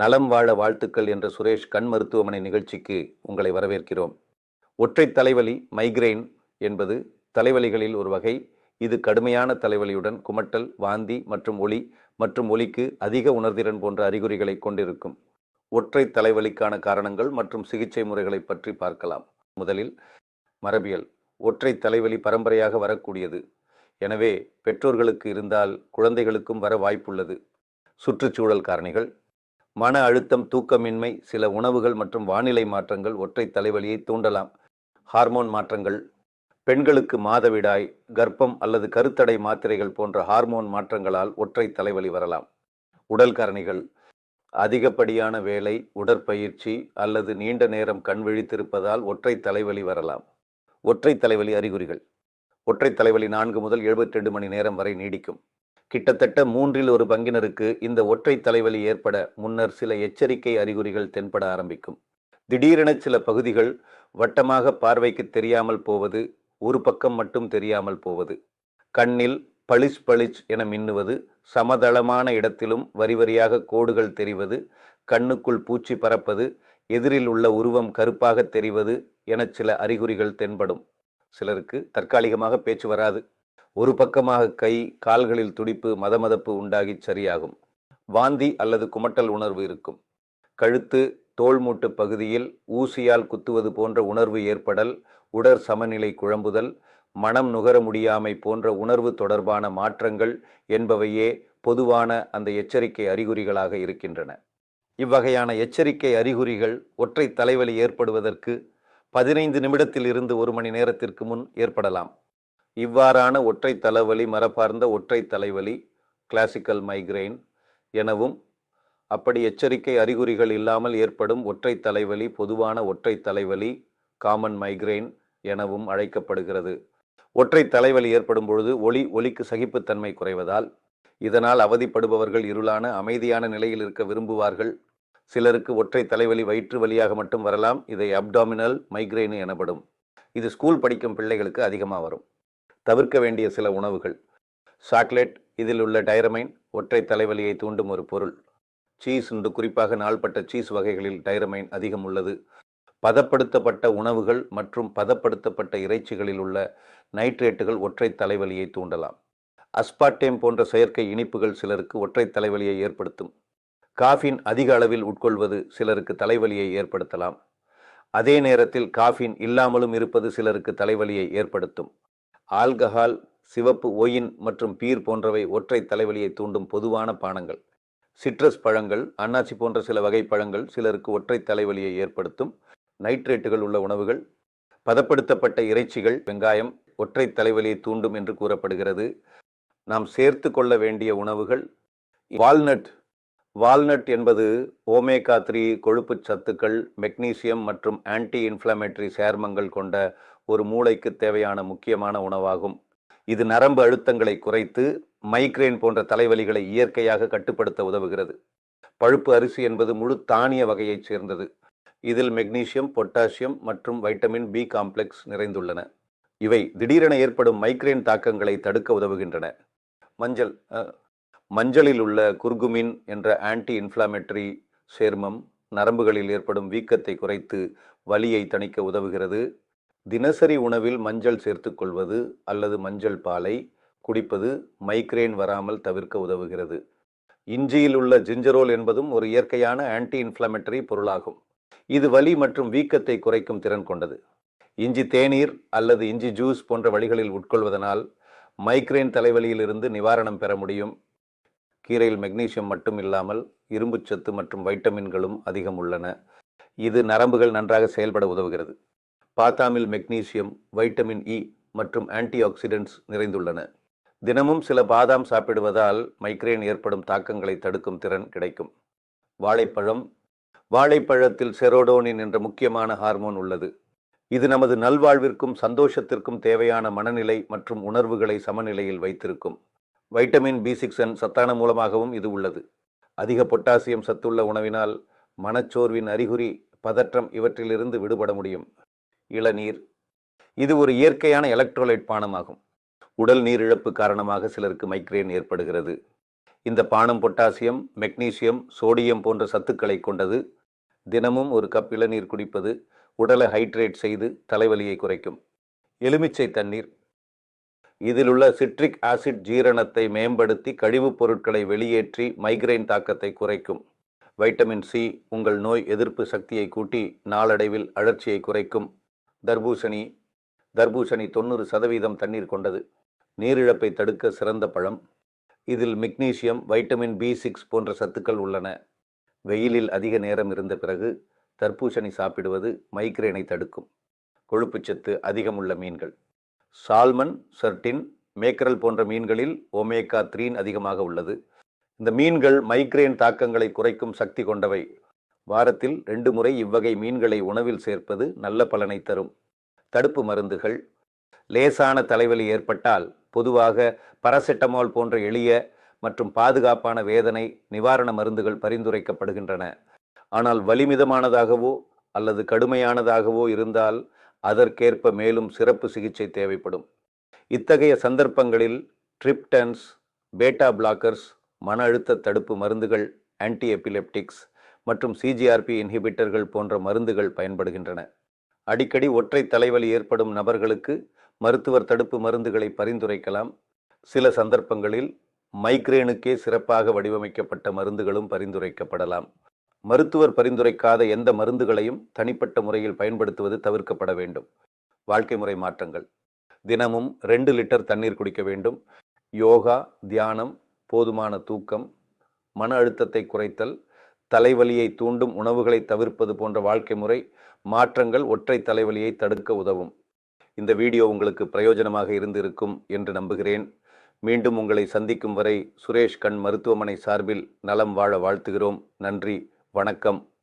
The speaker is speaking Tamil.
நலம் வாழ வாழ்த்துக்கள் என்ற சுரேஷ் கண் மருத்துவமனை நிகழ்ச்சிக்கு உங்களை வரவேற்கிறோம். ஒற்றை தலைவலி மைக்ரைன் என்பது தலைவலிகளில் ஒரு வகை. இது கடுமையான தலைவலியுடன் குமட்டல் வாந்தி மற்றும் ஒளி மற்றும் ஒலிக்கு அதிக உணர்திறன் போன்ற அறிகுறிகளை கொண்டிருக்கும். ஒற்றை தலைவலிக்கான காரணங்கள் மற்றும் சிகிச்சை முறைகளை பற்றி பார்க்கலாம். முதலில் மரபியல். ஒற்றை தலைவலி பரம்பரையாக வரக்கூடியது. எனவே பெற்றோர்களுக்கு இருந்தால் குழந்தைகளுக்கும் வர வாய்ப்புள்ளது. சுற்றுச்சூழல் காரணிகள். மன அழுத்தம் தூக்கமின்மை சில உணவுகள் மற்றும் வானிலை மாற்றங்கள் ஒற்றை தலைவலியை தூண்டலாம். ஹார்மோன் மாற்றங்கள். பெண்களுக்கு மாதவிடாய் கர்ப்பம் அல்லது கருத்தடை மாத்திரைகள் போன்ற ஹார்மோன் மாற்றங்களால் ஒற்றை தலைவலி வரலாம். உடல் காரணிகள் அதிகப்படியான வேலை உடற்பயிற்சி அல்லது நீண்ட நேரம் கண் விழித்திருப்பதால் ஒற்றை தலைவலி வரலாம். ஒற்றை தலைவலி அறிகுறிகள். ஒற்றை தலைவலி நான்கு முதல் எழுபத்தி ரெண்டு மணி நேரம் வரை நீடிக்கும். கிட்டத்தட்ட மூன்றில் ஒரு பங்கினருக்கு இந்த ஒற்றை தலைவலி ஏற்பட முன்னர் சில எச்சரிக்கை அறிகுறிகள் தென்பட ஆரம்பிக்கும். திடீரென சில பகுதிகள் வட்டமாக பார்வைக்கு தெரியாமல் போவது ஒரு பக்கம் மட்டும் தெரியாமல் போவது. கண்ணில் பளிச் பளிச் என மின்னுவது சமதளமான இடத்திலும் வரி வரியாக கோடுகள் தெரிவது கண்ணுக்குள் பூச்சி பறப்பது எதிரில் உள்ள உருவம் கருப்பாக தெரிவது என சில அறிகுறிகள் தென்படும். சிலருக்கு தற்காலிகமாக பேச்சு வராது. ஒரு பக்கமாக கை கால்களில் துடிப்பு மதமதப்பு உண்டாகி சரியாகும். வாந்தி அல்லது குமட்டல் உணர்வு இருக்கும். கழுத்து தோள்மூட்டு பகுதியில் ஊசியால் குத்துவது போன்ற உணர்வு ஏற்படல் உடற் சமநிலை குழம்புதல் மனம் நுகர முடியாமை போன்ற உணர்வு தொடர்பான மாற்றங்கள் என்பவையே பொதுவான அந்த எச்சரிக்கை அறிகுறிகளாக இருக்கின்றன. இவ்வகையான எச்சரிக்கை அறிகுறிகள் ஒற்றை தலைவலி ஏற்படுவதற்கு பதினைந்து நிமிடத்தில் இருந்து ஒரு மணி நேரத்திற்கு முன் ஏற்படலாம். இவ்வாறான ஒற்றை தலைவலி மரபார்ந்த ஒற்றை தலைவலி கிளாசிக்கல் மைக்ரைன் எனவும் அப்படி எச்சரிக்கை அறிகுறிகள் இல்லாமல் ஏற்படும் ஒற்றை தலைவலி பொதுவான ஒற்றை தலைவலி காமன் மைக்ரைன் எனவும் அழைக்கப்படுகிறது. ஒற்றை தலைவலி ஏற்படும் பொழுது ஒளி ஒலிக்கு சகிப்புத்தன்மை குறைவதால் இதனால் அவதிப்படுபவர்கள் இருளான அமைதியான நிலையில் இருக்க விரும்புவார்கள். சிலருக்கு ஒற்றை தலைவலி வயிற்று வலியாக மட்டும் வரலாம் இதை அப்டாமினல் மைக்ரைனு எனப்படும். இது ஸ்கூல் படிக்கும் பிள்ளைகளுக்கு அதிகமாக வரும். தவிர்க்க வேண்டிய சில உணவுகள். சாக்லேட் இதில் உள்ள டைரமைன் ஒற்றை தலைவலியை தூண்டும் ஒரு பொருள். சீஸ் என்று குறிப்பாக நாள்பட்ட சீஸ் வகைகளில் டைரமைன் அதிகம் உள்ளது. பதப்படுத்தப்பட்ட உணவுகள் மற்றும் பதப்படுத்தப்பட்ட இறைச்சிகளில் உள்ள நைட்ரேட்டுகள் ஒற்றை தலைவலியை தூண்டலாம். அஸ்பார்டேம் போன்ற செயற்கை இனிப்புகள் சிலருக்கு ஒற்றை தலைவலியை ஏற்படுத்தும். காஃபின் அதிக அளவில் உட்கொள்வது சிலருக்கு தலைவலியை ஏற்படுத்தலாம். அதே நேரத்தில் காஃபின் இல்லாமலும் இருப்பது சிலருக்கு தலைவலியை ஏற்படுத்தும். ஆல்கஹால் சிவப்பு ஒயின் மற்றும் பீர் போன்றவை ஒற்றை தலைவலியை தூண்டும் பொதுவான பானங்கள். சிட்ரஸ் பழங்கள் அன்னாசி போன்ற சில வகை பழங்கள் சிலருக்கு ஒற்றை தலைவலியை ஏற்படுத்தும். நைட்ரேட்டுகள் உள்ள உணவுகள் பதப்படுத்தப்பட்ட இறைச்சிகள் வெங்காயம் ஒற்றை தலைவலியை தூண்டும் என்று கூறப்படுகிறது. நாம் சேர்த்து கொள்ள வேண்டிய உணவுகள் வால்நட் வால்நட் என்பது ஓமேகா த்ரீ கொழுப்பு சத்துக்கள் மெக்னீசியம் மற்றும் ஆன்டி இன்ஃப்ளமேட்டரி சேர்மங்கள் கொண்ட ஒரு மூளைக்கு தேவையான முக்கியமான உணவாகும். இது நரம்பு அழுத்தங்களை குறைத்து மைக்ரேன் போன்ற தலைவலிகளை இயற்கையாக கட்டுப்படுத்த உதவுகிறது. பழுப்பு அரிசி என்பது முழு தானிய வகையைச் சேர்ந்தது. இதில் மெக்னீசியம் பொட்டாசியம் மற்றும் வைட்டமின் பி காம்ப்ளெக்ஸ் நிறைந்துள்ளன. இவை திடீரென ஏற்படும் மைக்ரேன் தாக்கங்களை தடுக்க உதவுகின்றன. மஞ்சள் மஞ்சளில் உள்ள குர்குமின் என்ற ஆன்டி இன்ஃப்ளாமேட்டரி சேர்மம் நரம்புகளில் ஏற்படும் வீக்கத்தை குறைத்து வலியை தணிக்க உதவுகிறது. தினசரி உணவில் மஞ்சள் சேர்த்துக்கொள்வது அல்லது மஞ்சள் பாலை குடிப்பது மைக்ரேன் வராமல் தவிர்க்க உதவுகிறது. இஞ்சியில் உள்ள ஜிஞ்சரோல் என்பதும் ஒரு இயற்கையான ஆன்டி இன்ஃப்ளாமேட்டரி பொருளாகும். இது வலி மற்றும் வீக்கத்தை குறைக்கும் திறன் கொண்டது. இஞ்சி தேநீர் அல்லது இஞ்சி ஜூஸ் போன்ற வழிகளில் உட்கொள்வதனால் மைக்ரேன் தலைவலியிலிருந்து நிவாரணம் பெற முடியும். கீரையில் மெக்னீசியம் மட்டும் இல்லாமல் இரும்புச்சத்து மற்றும் வைட்டமின்களும் அதிகம் உள்ளன. இது நரம்புகள் நன்றாக செயல்பட உதவுகிறது. பாத்தாமில் மெக்னீசியம் வைட்டமின் இ மற்றும் ஆன்டி ஆக்சிடென்ட்ஸ் நிறைந்துள்ளன. தினமும் சில பாதாம் சாப்பிடுவதால் மைக்ரேன் ஏற்படும் தாக்கங்களை தடுக்கும் திறன் கிடைக்கும். வாழைப்பழம் வாழைப்பழத்தில் செரோடோனின் என்ற முக்கியமான ஹார்மோன் உள்ளது. இது நமது நல்வாழ்விற்கும் சந்தோஷத்திற்கும் தேவையான மனநிலை மற்றும் உணர்வுகளை சமநிலையில் வைத்திருக்கும். வைட்டமின் பி சிக்ஸன் சத்தான மூலமாகவும் இது உள்ளது. அதிக பொட்டாசியம் சத்துள்ள உணவினால் மனச்சோர்வின் அறிகுறி பதற்றம் இவற்றிலிருந்து விடுபட முடியும். இளநீர். இது ஒரு இயற்கையான எலக்ட்ரோலைட் பானமாகும். உடல் நீரிழப்பு காரணமாக சிலருக்கு மைக்ரேன் ஏற்படுகிறது. இந்த பானம் பொட்டாசியம் மெக்னீசியம் சோடியம் போன்ற சத்துக்களை கொண்டது. தினமும் ஒரு கப் இளநீர் குடிப்பது உடலை ஹைட்ரேட் செய்து தலைவலியை குறைக்கும். எலுமிச்சை தண்ணீர். இதிலுள்ள சிட்ரிக் ஆசிட் ஜீரணத்தை மேம்படுத்தி கழிவுப் பொருட்களை வெளியேற்றி மைக்ரைன் தாக்கத்தை குறைக்கும். வைட்டமின் சி உங்கள் நோய் எதிர்ப்பு சக்தியை கூட்டி நாளடைவில் அழற்சியை குறைக்கும். தர்பூசணி தர்பூசணி தொண்ணூறு சதவீதம் தண்ணீர் கொண்டது. நீரிழப்பை தடுக்க சிறந்த பழம். இதில் மெக்னீசியம் வைட்டமின் பி சிக்ஸ் போன்ற சத்துக்கள் உள்ளன. வெயிலில் அதிக நேரம் இருந்த பிறகு தர்பூசணி சாப்பிடுவது மைக்ரேனை தடுக்கும். கொழுப்புச்சத்து அதிகமுள்ள மீன்கள். சால்மன் சர்டின் மேக்கரல் போன்ற மீன்களில் ஒமேகா த்ரீன் அதிகமாக உள்ளது. இந்த மீன்கள் மைக்ரேன் தாக்கங்களை குறைக்கும் சக்தி கொண்டவை. வாரத்தில் ரெண்டு முறை இவ்வகை மீன்களை உணவில் சேர்ப்பது நல்ல பலனை தரும். தடுப்பு மருந்துகள். லேசான தலைவலி ஏற்பட்டால் பொதுவாக பரசெட்டமால் போன்ற எளிய மற்றும் பாதுகாப்பான வேதனை நிவாரண மருந்துகள் பரிந்துரைக்கப்படுகின்றன. ஆனால் வலிமிதமானதாகவோ அல்லது கடுமையானதாகவோ இருந்தால் அதற்கேற்ப மேலும் சிறப்பு சிகிச்சை தேவைப்படும். இத்தகைய சந்தர்ப்பங்களில் ட்ரிப்டன்ஸ் பேட்டா பிளாக்கர்ஸ் மன அழுத்த தடுப்பு மருந்துகள் ஆன்டி எபிலெப்டிக்ஸ் மற்றும் சிஜிஆர்பி இன்ஹிபிட்டர்கள் போன்ற மருந்துகள் பயன்படுகின்றன. அடிக்கடி ஒற்றை தலைவலி ஏற்படும் நபர்களுக்கு மருத்துவர் தடுப்பு மருந்துகளை பரிந்துரைக்கலாம். சில சந்தர்ப்பங்களில் மைக்ரேனுக்கே சிறப்பாக வடிவமைக்கப்பட்ட மருந்துகளும் பரிந்துரைக்கப்படலாம். மருத்துவர் பரிந்துரைக்காத எந்த மருந்துகளையும் தனிப்பட்ட முறையில் பயன்படுத்துவது தவிர்க்கப்பட வேண்டும். வாழ்க்கை முறை மாற்றங்கள். தினமும் ரெண்டு லிட்டர் தண்ணீர் குடிக்க வேண்டும். யோகா தியானம் போதுமான தூக்கம் மன அழுத்தத்தை குறைத்தல் தலைவலியை தூண்டும் உணவுகளை தவிர்ப்பது போன்ற வாழ்க்கை முறை மாற்றங்கள் ஒற்றை தலைவலியை தடுக்க உதவும். இந்த வீடியோ உங்களுக்கு பிரயோஜனமாக இருந்திருக்கும் என்று நம்புகிறேன். மீண்டும் உங்களை சந்திக்கும் வரை சுரேஷ் கண் மருத்துவமனை சார்பில் நலம் வாழ வாழ்த்துகிறோம். நன்றி. வணக்கம்.